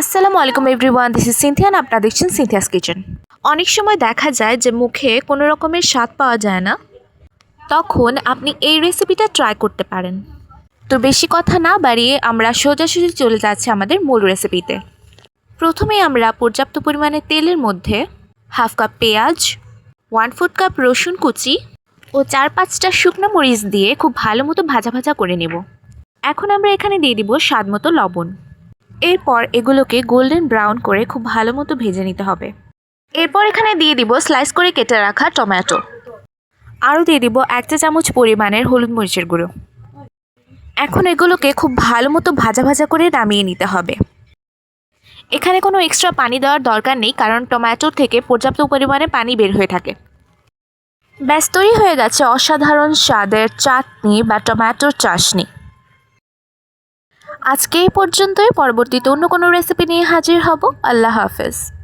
আসসালামু আলাইকুম everyone this is সিনথিয়ান আপনারা দেখছেন সিনথিয়াস কিচেন অনেক সময় দেখা যায় যে মুখে কোনো রকমের স্বাদ পাওয়া যায় না, তখন আপনি এই রেসিপিটা ট্রাই করতে পারেন। তো বেশি কথা না বাড়িয়ে আমরা সোজাসুজি চলে যাচ্ছি আমাদের মূল রেসিপিতে প্রথমে আমরা পর্যাপ্ত পরিমাণে তেলের মধ্যে হাফ কাপ পেঁয়াজ ওয়ান ফোর্থ কাপ রসুন কুচি ও চার পাঁচটা শুকনো মরিচ দিয়ে খুব ভালো মতো ভাজা ভাজা করে নেব। এখন আমরা এখানে দিয়ে দিব স্বাদ মতো লবণ। এরপর এগুলোকে গোল্ডেন ব্রাউন করে খুব ভালো মতো ভেজে নিতে হবে। এরপর এখানে দিয়ে দিব স্লাইস করে কেটে রাখা টমেটো। আরও দিয়ে দিব এক চা চামচ পরিমাণের হলুদ মরিচের গুঁড়ো। এখন এগুলোকে খুব ভালো মতো ভাজা ভাজা করে নামিয়ে নিতে হবে। এখানে কোনো এক্সট্রা পানি দেওয়ার দরকার নেই কারণ টমেটোর থেকে পর্যাপ্ত পরিমাণে পানি বের হয়ে থাকে। ব্যাস, তৈরি হয়ে গেছে অসাধারণ স্বাদের চাটনি বা টমেটোর চাশনি। আজকে এই পর্যন্তই। পরবর্তীতে অন্য কোনো রেসিপি নিয়ে হাজির হব। আল্লাহ হাফেজ।